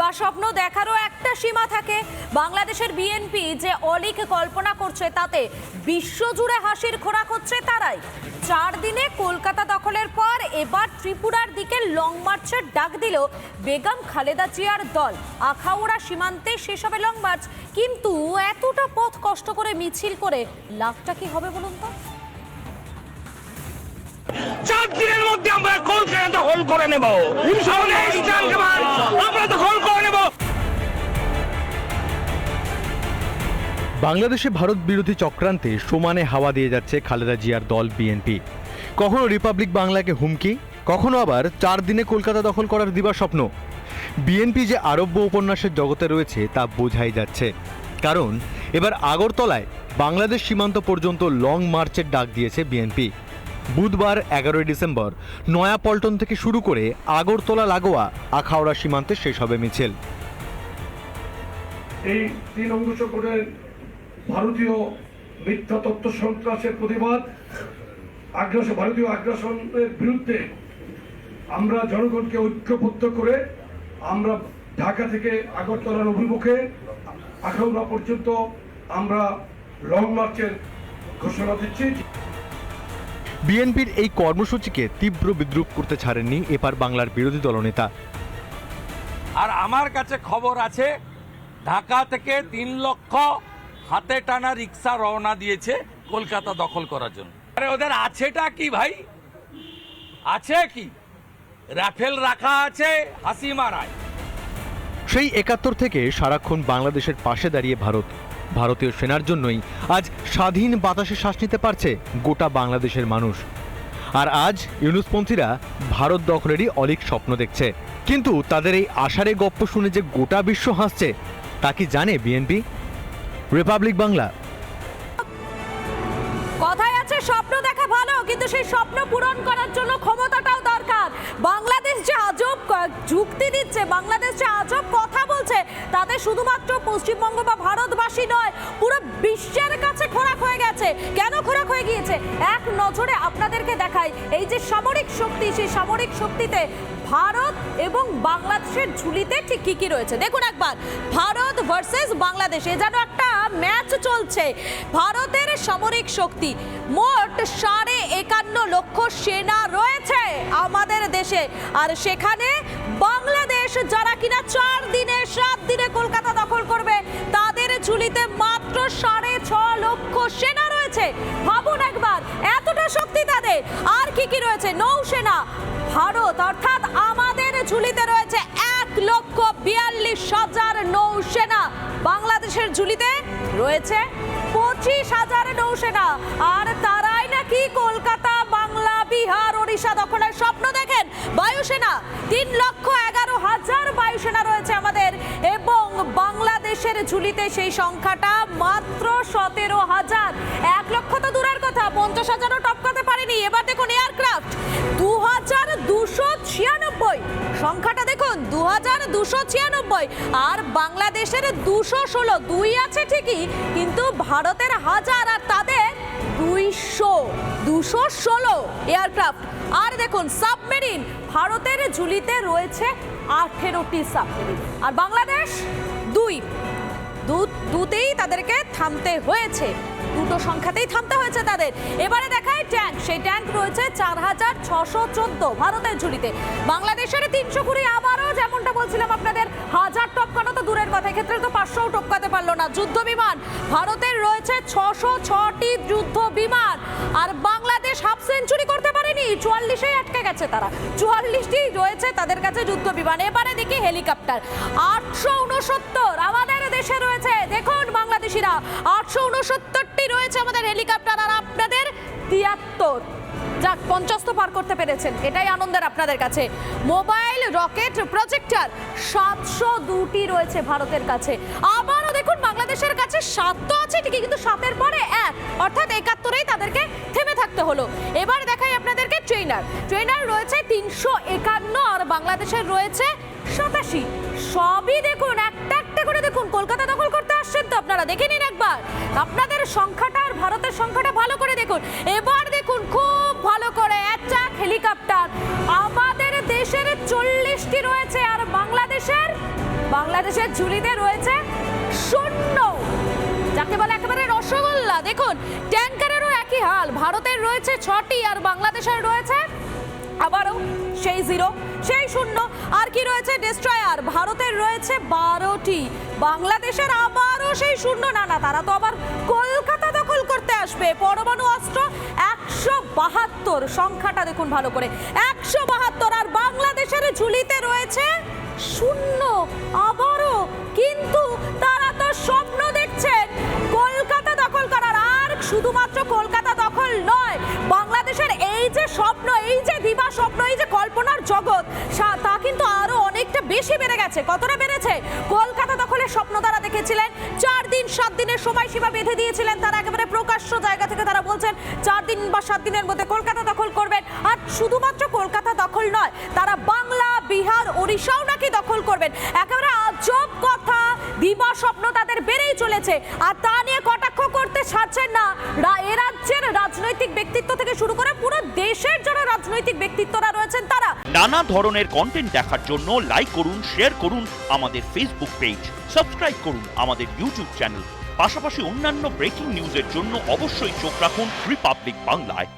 বা স্বপ্ন দেখারও একটা সীমা থাকে। বাংলাদেশের বিএনপি যে অলিক কল্পনা করছে, তাতে বিশ্বজুড়ে হাসির খোরাক হচ্ছে তারাই। চার দিনে কলকাতা দখলের পর এবার ত্রিপুরার দিকে লং মার্চের ডাক দিল বেগম খালেদা জিয়ার দল। আখাউড়া সীমান্তে শেষ হবে লং মার্চ কিন্তু এতটা পথ কষ্ট করে মিছিল করে লাভটা কি হবে বলুন তো? চার দখল করে নেব। বাংলাদেশে ভারত বিরোধী চক্রান্তে সমানে হাওয়া দিয়ে যাচ্ছে খালেদা জিয়ার দল বিএনপি কখনো রিপাবলিক বাংলাকে হুমকি, কখনো আবার চার দিনে কলকাতা দখল করার দিবা স্বপ্ন। বিএনপি যে আরব্য উপন্যাসের জগতে রয়েছে তা বোঝাই যাচ্ছে। কারণ, এবার আগরতলায় বাংলাদেশ সীমান্ত পর্যন্ত লং মার্চের ডাক দিয়েছে বিএনপি বুধবার এগারোই ডিসেম্বর নয়াপল্টন থেকে শুরু করে আগরতলা, লাগোয়া আখাউড়া সীমান্তে শেষ হবে মিছিল। এই তিন অঙ্গ কোডের ভারতীয় মিথ্যা তত্ত্ব সন্ত্রাসের প্রতিবাদ আগ্রাসন ভারতীয় আগ্রাসনের বিরুদ্ধে আমরা জনগণকে ঐক্যবদ্ধ করে আমরা ঢাকা থেকে আগরতলার অভিমুখে আখাউড়া পর্যন্ত আমরা লং মার্চের ঘোষণা দিচ্ছি। বিএনপির এই কর্মসূচিকে তীব্র বিদ্রুপ করতে ছাড়েননি এপার বাংলার বিরোধী দলনেতা। আর আমার কাছে খবর আছে ঢাকা থেকে তিন লক্ষ হাতে টানা রিক্সা রওনা দিয়েছে কলকাতা দখল করার জন্য। আরে ওদের আছেটা কি ভাই? আছে কি? রাফেল রাখা আছে হাসি মারায়। সেই একাত্তর থেকে সারাক্ষণ বাংলাদেশের পাশে দাঁড়িয়ে ভারত। ভারতীয় সেনার জন্যই আজ স্বাধীন বাতাসে শ্বাস নিতে পারছে গোটা বাংলাদেশের মানুষ। আর আজ ইউনুসপন্থীরা ভারত দখলেরই অলিক স্বপ্ন দেখছে। কিন্তু তাদের এই আষাঢ়ে গপ্প শুনে যে গোটা বিশ্ব হাসছে, তা কি জানে বিএনপি? রিপাবলিক বাংলা। কথায় আছে, স্বপ্ন দেখা ভালো, কিন্তু সেই স্বপ্ন পূরণ করার জন্য ক্ষমতাটাও দরকার। বাংলাদেশ যে আজব যুক্তি দিচ্ছে, বাংলাদেশ যে আজব কথা বলছে, তাতে শুধুমাত্র পশ্চিমবঙ্গ বা ভারতবাসী কেন খোরাক হয়ে গিয়েছে? এক নজরে আপনাদেরকে দেখাই, এই যে সামরিক শক্তি, সেই সামরিক শক্তিতে ভারত এবং বাংলাদেশের ঝুলিতে ঠিক কি কি রয়েছে? দেখুন একবার, ভারত ভার্সেস বাংলাদেশ, এ যেন একটা ম্যাচ চলছে। ভারতের সামরিক শক্তি, মোট সাড়ে একান্ন লক্ষ সেনা রয়েছে আমাদের দেশে। আর সেখানে বাংলাদেশ, যারা কিনা চার দিনে, সাত দিনে কলকাতা দখল করবে, তাদের ঝুলিতে মাত্র সাড়ে ছ লক্ষ সেনা রয়েছে ভাবুন একবার, এতটা শক্তি তাদের। আর কি কি রয়েছে? নৌসেনা, ভারত, অর্থাৎ আমাদের ঝুলিতে রয়েছে এক লক্ষ বিয়াল্লিশ হাজার নৌসেনা। বাংলাদেশের ঝুলিতে রয়েছে পঁচিশ হাজার নৌসেনা। আর তারাই নাকি কলকাতা, বাংলা, বিহার, ওড়িশা দখলের স্বপ্ন দেখেন। বায়ুসেনা, তিন লক্ষ ঝুলিতে সেই সংখ্যাটা মাত্র সতেরো হাজার। এক লক্ষ তো দূরের কথা, পঞ্চাশ হাজারও টপকাতে পারেনি। এবার দেখুন এয়ারক্রাফট দু হাজার দুশো ছিয়ানব্বই। সংখ্যাটা দেখুন দু হাজার দুশো ছিয়ানব্বই। আর বাংলাদেশের দুশো ষোলো, দুই আছে ঠিকই, কিন্তু ভারতের হাজার আর তাদের দুইশো, দুশো ষোলো এয়ারক্রাফট। আর দেখুন, সাবমেরিন, ভারতের ঝুলিতে রয়েছে আঠেরোটি সাবমেরিন। আর বাংলাদেশ? দুতেই তাদেরকে থামতে হয়েছে। দুটো সংখ্যাতেই থামতে হয়েছে তাদের। এবারে দেখায় ট্যাঙ্ক। সেই ট্যাঙ্ক রয়েছে চার হাজার ছশো চোদ্দ ভারতের ঝুড়িতে। বাংলাদেশের তিনশো কুড়ি আবারও যেমনটা বলছিলাম টপকানো এক্ষেত্রে তো পাঁচশোও টপকাতে পারল না। যুদ্ধ বিমান, ভারতের রয়েছে ছশো ছটি যুদ্ধ বিমান। আর বাংলাদেশ হাফ সেঞ্চুরি করতে পারেনি, চুয়াল্লিশেই আটকে গেছে তারা। চুয়াল্লিশটি রয়েছে তাদের কাছে যুদ্ধ বিমান। এবারে দেখি হেলিকপ্টার। আটশো উনসত্তর আমাদের দেশে রয়েছে। দেখুন বাংলাদেশিরা, আটশো উনসত্তরটি রয়েছে আমাদের হেলিকপ্টার। আর আপনাদের তিয়াত্তর। যাক পঞ্চাশ পার করতে পেরেছেন। এটাই আনন্দের আপনাদের কাছে। মোবাইল রকেট প্রজেক্টর সাতশো দুটি রয়েছে ভারতের কাছে। আবারও দেখুন, বাংলাদেশের কাছে সাত তো আছে, ঠিকই, কিন্তু সাতের পরে এক। অর্থাৎ একাত্তরেই তাদেরকে থেমে থাকতে হলো। এবার দেখাই আপনাদেরকে ট্রেনার ট্রেনার রয়েছে তিনশো একান্ন, আর বাংলাদেশের রয়েছে সাতাশি। সবই দেখুন, একটা একটা করে দেখুন। কলকাতা দখল করতে আসছেন তো আপনারা। দেখে নিন একবার। আপনাদের সংখ্যাটা আর ভারতের সংখ্যাটা ভালো করে দেখুন। এবার বাংলাদেশের ঝুলিতে রয়েছে শূন্য। যাকে বলে একেবারে রসগোল্লা। দেখুন ট্যাঙ্কারেরও একই হাল। ভারতের রয়েছে ছটি আর বাংলাদেশের রয়েছে আবারও সেই জিরো, সেই শূন্য। আর কি রয়েছে? ডিস্ট্রয়ার ভারতের রয়েছে বারোটি। বাংলাদেশের আবারও সেই শূন্য। না না, তারা তো আবার কলকাতা দখল করতে আসবে। পরমাণু অস্ত্র একশো বাহাত্তর। সংখ্যাটা দেখুন ভালো করে। একশো বাহাত্তর। আর বাংলাদেশের ঝুলিতে রয়েছে শূন্য, আবারও কিন্তু তারা তো স্বপ্ন দেখছেন। কলকাতা দখল করার আর শুধুমাত্র কলকাতা দখল নয়, বাংলাদেশের এই যে স্বপ্ন, এই যে দিবা স্বপ্ন, এই যে কল্পনার জগৎ তা কিন্তু আরও অনেকটা বেশি বেড়ে গেছে। কতটা বেড়েছে? কলকাতা দখলের স্বপ্ন তারা দেখেছিলেন। চার দিন, সাত দিনের সময়সীমা বেঁধে দিয়েছিলেন তারা একেবারে প্রকাশ্য জায়গা থেকে তারা বলছেন, চার দিন বা সাত দিনের মধ্যে কলকাতা দখল করবেন। আর শুধুমাত্র কলকাতা দখল নয় তারা বাংলা বিহার ওড়িশাও নাকি দখল করবেন একেবারে আজব দিবা স্বপ্ন তাদের বেড়েই চলেছে। আর তা নিয়ে কটাক্ষ করতে ছাড়ছেন না। এ রাজ্যের রাজনৈতিক ব্যক্তিত্ব থেকে শুরু করে পুরো দেশের যারা রাজনৈতিক ব্যক্তিত্বরা রয়েছেন তারা। নানা ধরনের কন্টেন্ট দেখার জন্য লাইক করুন শেয়ার করুন আমাদের ফেসবুক পেজ সাবস্ক্রাইব করুন আমাদের ইউটিউব চ্যানেল পাশাপাশি অন্যান্য ব্রেকিং নিউজের জন্য অবশ্যই চোখ রাখুন রিপাবলিক বাংলায়